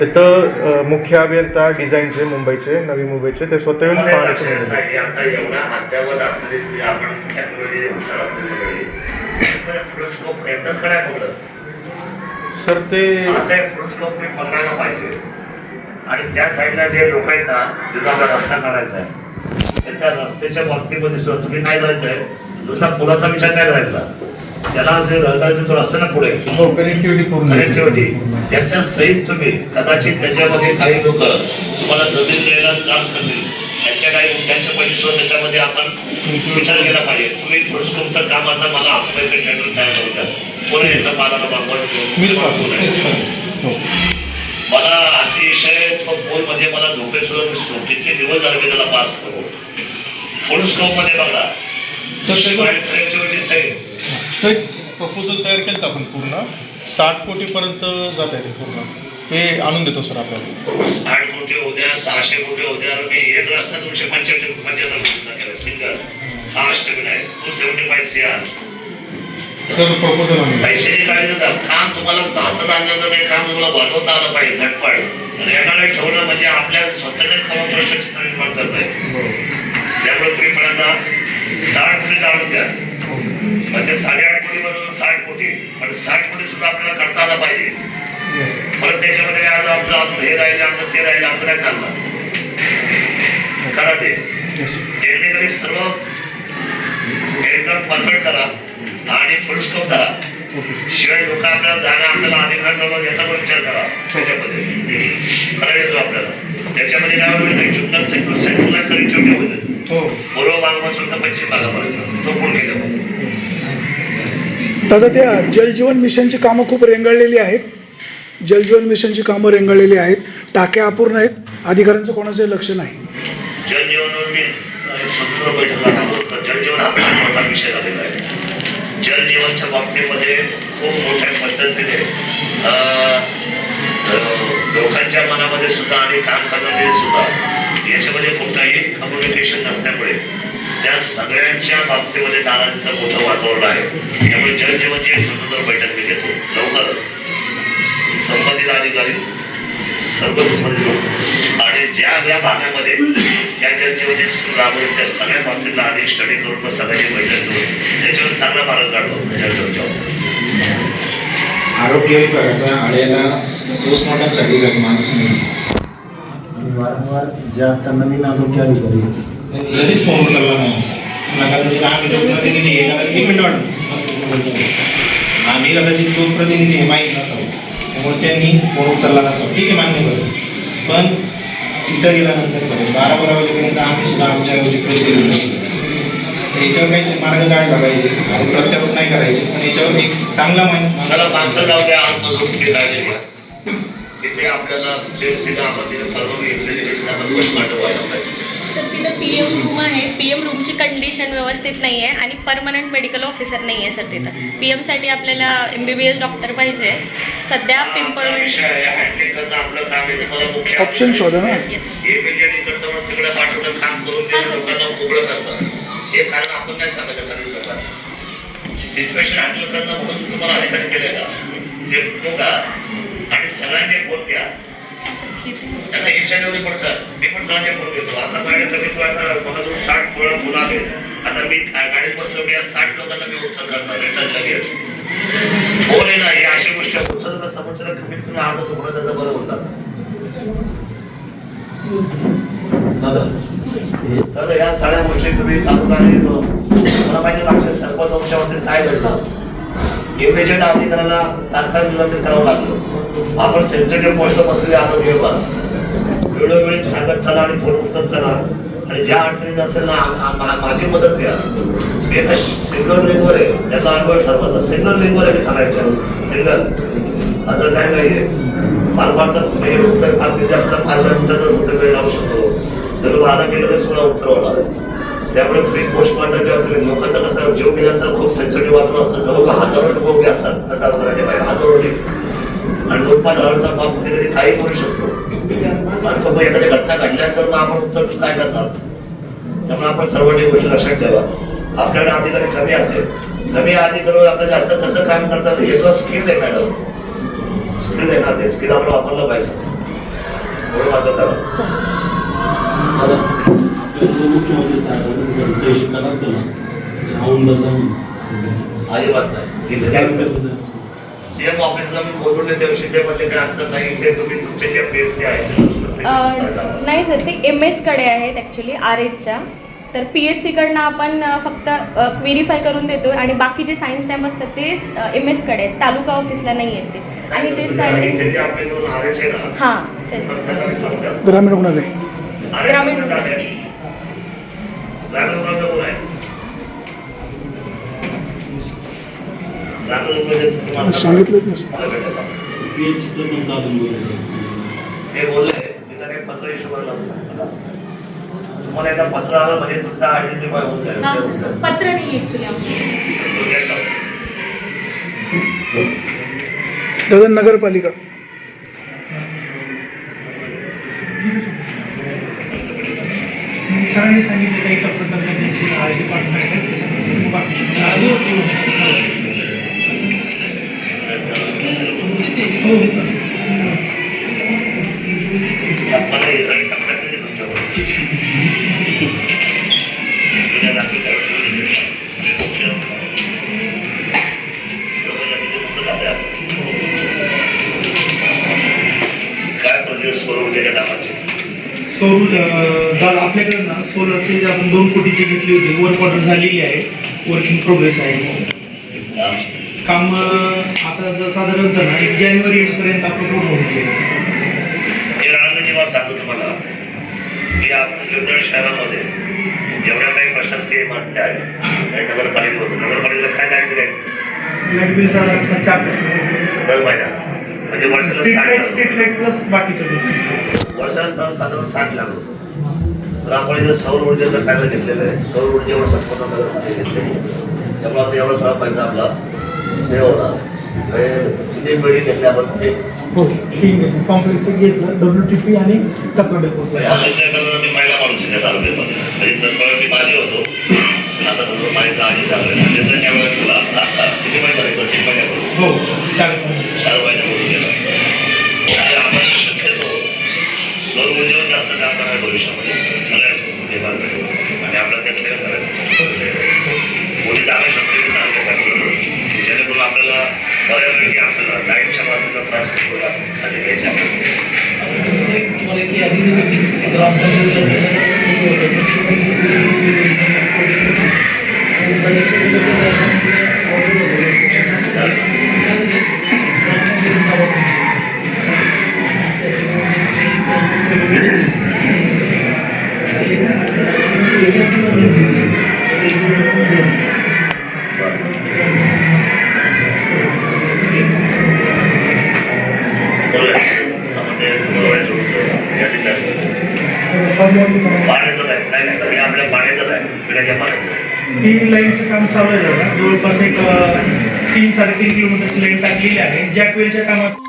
तिथं मुख्य अभियंता डिझाईनचे मुंबईचे नवी मुंबईचे ते स्वतः येऊन आता एवढा अद्यावत असलेली स्त्री आपण टेक्नॉलॉजी हुशार असलेली मंडळी फुलस्कोप एकदाच काय पकडत सर ते असं एक फुलस्कोप मी पकडायला पाहिजे. आणि त्या साईडला जे लोक आहेत ना जिथं आपला रस्ता काढायचा आहे त्या रस्त्याच्या बाबतीमध्ये सुद्धा तुम्ही काय करायचं आहे? नुसता पुलाचा विचार काय करायचा. त्याला जे रहदारीचा तो ना पुढे. कनेक्टिव्हिटी पूर्ण कनेक्टिव्हिटी त्याच्या सहित तुम्ही कदाचित त्याच्यामध्ये काही लोक तुम्हाला जमीन द्यायला त्रास करतील. त्यांच्या काही मुद्द्यांच्या पैसे त्याच्यामध्ये आपण विचार केला पाहिजे. तुम्ही फुलस्कोपचं काम आता मला ऑक्युपेशन टेंडर तयार करून द्या. कोणी याचा मागवत पाहतो. हो. मला अतिशय तो फोन म्हणजे मला झोपे सुद्धा दिसतो. किती दिवस झाले मी त्याला पास करू फुल स्कोपमध्ये बघा. कनेक्टिव्हिटी सहित. सर प्रपोजल तयार केलं आपण पूर्ण. साठ कोटीपर्यंत जात आहे ते पूर्ण. ते आणून देतो सर आपल्याला. साठ कोटी उद्या सहाशे कोटी उद्या मी एक रस्ता दोनशे पंच्याहत्तर पंच्याहत्तर कोटीचा केला सिंगल. हा अष्टमी आहे. Two seventy five C R sir proposal आणून पैशाची काळजी नका काम तुम्हाला हातात आणलं तर ते काम तुम्हाला वाजवता आलं पाहिजे झटपट. रेगाने ठेवणं म्हणजे आपल्या स्वतःच्याच खावा ठिकाणी आहे बरोबर. त्यामुळे तुम्ही म्हणता साठ कोटी जाणून द्या. हो. म्हणजे साडेआठ सुद्धा आपल्याला करता आलं पाहिजे. परत त्याच्यामध्ये आज आमचं अजून हे राहिलं आमचं ते राहिलं असं नाही चाललं करा ते. टेक्निकली सर्व एकदम परफेक्ट करा आणि फुल ओके सर शिवाय लोक आपल्याला जागा आपल्याला अधिकार देणार याचा पण विचार करा. त्याच्यामध्ये. करायला येतो आपल्याला. त्याच्यामध्ये काय होईल जुन्नर सेंट्रल कनेक्टिव्हिटी होईल हो. पूर्व भागापासून तर पश्चिम भागापर्यंत. तो पूर्ण दादा त्या जलजीवन मिशनची कामं खूप रेंगाळलेली आहेत. जलजीवन मिशनची कामं रेंगाळलेली आहेत. टाक्या अपूर्ण आहेत. अधिकाऱ्यांचं कोणाचं लक्ष नाही. जलजीवनवर मी एक बैठका राबवतो जलजीवन हा फार मोठा विषय झालेला आहे. जलजीवनच्या बाबतीमध्ये खूप मोठ्या पद्धतीने लोकांच्या मनामध्ये सुद्धा आणि काम करणारे सुद्धा याच्यामध्ये कुठलाही कम्युनिकेशन नसल्यामुळे त्या सगळ्यांच्या बाबतीमध्ये नाराजीचं मोठं वातावरण आहे त्यामुळे जलजीवनची एक स्वतंत्र बैठक मी घेतो. लवकरच. संबंधित अधिकारी सर्व संबंधित लोक. आणि ज्या ज्या भागामध्ये या जलजीवनी स्कीम राबवून त्या सगळ्या बाबतीतला आधी स्टडी करून मग सगळ्याची बैठक घेऊन त्याच्यावर चांगला मार्ग काढलो जलजीवनच्या बाबतीत आरोग्य विभागाचा आळ्याला पोस्टमॉर्टमसाठी माणूस नाही आणि वारंवार जे आता नवीन आरोग्य अधिकारी लगेच कधीच फोन उचलला नाही आमचा. कदाचित आम्ही लोकप्रतिनिधी आहे. एक मिनिट वाटतो आम्ही कदाचित लोकप्रतिनिधी हे माहीत नसावं. त्यामुळे त्यांनी फोन उचलला नसावं. ठीक आहे मान्य करतो पण तिथं गेल्यानंतर झालं बारा बारा वाजेपर्यंत आम्ही सुद्धा आमच्या जिकडे गेलो नसलो याच्यावर काहीतरी मार्ग काढला पाहिजे. आणि प्रत्यारोप नाही करायचे. पण याच्यावर एक चांगला मान मला माणसं जाऊ द्या. आजपासून तुम्ही काय तिथे आपल्याला जे सीधा आपण परवानगी घेतलेली घटना आपण पोस्टमार्टम पाहिजे सर तिथं पी एम रूम आहे. पी एम रूमची कंडिशन व्यवस्थित नाही आहे आणि परमनंट मेडिकल ऑफिसर नाही आहे सर तिथं. पी एमसाठी आपल्याला M B B S doctor पाहिजे. सध्या मुख्य ऑप्शन शोधा ना. हे तिकडे पाठवणं काम करून देणं लोकांना मोकळं करणं हे कारण आपण नाही सांगायचं कधी लोकांना. सिच्युएशन हँडल करणं म्हणून तुम्हाला अधिकारी केले ना हे फोटो का आणि सगळ्यांचे फोन घ्या. त्यांना इच्छा एवढी पण सर मी पण सगळ्यांचे फोन घेतो आता माझ्या कमी किंवा आता मला दोन साठ फळं फुलं आले आता मी गाडीत बसलो की या साठ लोकांना मी उत्तर करणार रिटर्न लगेच. फोन आहे ना या अशा गोष्टी. आहे उचललं समोरच्याला कमीत कमी आज होतो म्हणून त्याचं बरं होतात. तर या सगळ्या गोष्टी तुम्ही चालू मला माहिती मागच्या सरपंच वंशामध्ये काय घडलं? इमिजिएट अधिकाऱ्याला तात्काळ निलंबित करावं लागलं. आपण सेन्सिटिव्ह पोस्ट बसलेले आरोग्य विभाग वेळोवेळी सांगत चला आणि फोन उचलत चला. आणि ज्या अडचणीत असेल ना माझी मदत घ्या. मी एका सिंगल रिंगवर आहे. त्यांना अनुभव सर्वांना सिंगल रिंगवर आहे मी सांगायचं सिंगल असं काय नाहीये. फार फार तर रुपये फार किती असतात पाच हजार मिनिटाचा उत्तर वेळ लावू शकतो. जर वादा केलं तर तुम्हाला उत्तर होणार. आहे त्यामुळे तुम्ही पोस्टमॉर्टम जेव्हा तुम्ही लोकांचं कसं जीव गेल्यानंतर खूप सेन्सिटिव्ह वातावरण असतं. जवळ हजारो लोक उभे असतात. दवाखान्याच्या बाहेर हजारो लोक आणि पाच हजाराचा माप कधी कधी काही करू शकतो. आणि तो मग एखादी घटना घडल्यानंतर मग आपण उत्तर काय करणार? त्यामुळे आपण सर्वांनी गोष्टी लक्षात ठेवा. आपल्याकडे अधिकारी कमी असेल. कमी अधिकारी आपलं जास्त कसं काम करतात हे सुद्धा स्किल आहे मॅडम स्किल आहे ना ते स्किल आपण वापरलं पाहिजे. एवढं मात्र करा. आपल्याला अजिबात नाही. सीएम ऑफिसला मी बोलून त्या दिवशी ते म्हणले काय अडचण नाही इथे तुम्ही तुमचे जे पी एस सी आहेत नाही सर ते एम एसकडे आहेत ॲक्च्युली आर एचच्या तर पी एच सीकडनं आपण फक्त व्हेरीफाय करून देतो आणि बाकी जे सायन्स स्टॅम्प असतात ते एम एसकडे आहेत. तालुका ऑफिसला नाही आहेत ते. आणि ते हां ग्रामीण रुग्णालय. ग्रामीण सांगितलंच नाही सर. मला भेटायचं. पी एच सीचं पण चालून बोलले ते बोलले मी त्यांना पत्र करायला सांगितलं तुम्हाला एकदा पत्र आलं म्हणजे तुमचा आयडेंटिफाय होऊन जाईल हां होऊन जाईल. पत्र नाही. दादा नगरपालिका सरांनी सांगितलं काही सौर दादा आपल्याकडे ना सोलरचे आपण दोन कोटीची घेतली होती वर्क ऑर्डर झालेली आहे वर्किंग प्रोग्रेस आहे. काम आता जर साधारणतः एक जानेवारी पर्यंत आपलं पूर्ण होऊन जाईल हे आनंदाची बाब सांगतो तुम्हाला. की आपण जुन्नर शहरामध्ये जेवढ्या काही प्रशासकीय इमारती आहेत. नगरपालिकेपासून नगरपालिकेला काय लाइट द्यायचं? बिल टक्के दर महिन्याला म्हणजे वर्षाला स्ट्रीट लाइट प्लस गोष्टी वर्षाला साधारण साठ लाख रुपये. तर आपण इथे सौर ऊर्जेचं पॅनल घेतलेलं आहे. सौर ऊर्जेवर संपूर्ण नगरपालिका घेतलेली आहे. त्यामुळे आता एवढा सगळा पैसा आपला सेव्ह होणार. किती बिल्डिंग घेतल्या आपण ते. हो तीन कॉम्प्लेक्स घेतलं डब्ल्यू टी पी आणि कचरा डेपो पहिला माणूस आहे त्या तालुक्यामध्ये म्हणजे माझी होतो. आता तुमचं माझी आधी झालं. निर्णय त्यावेळेला केला. आता किती महिने झाले? दोन तीन महिन्यापूर्वी हो चार चार महिन्यापूर्वी आणि आपण शक्यतो सौर ऊर्जेवर जास्त काम करणार भविष्यामध्ये. सगळ्याच डिपार्टमेंट आणि आपलं ते क्लिअर करायचं. कोणी तालुक्यासाठी जेणेकरून आपल्याला बऱ्यापैकी आपल्याला लाईटच्या बाजूचा त्रास होतो असं खाली घ्यायचे आपल्याला बरोबर तीन लाईनचं काम चालू आहे जवळपास एक तीन साडेतीन किलोमीटरची लाईन टाकलेली आहे. जॅकवेलच्या कामात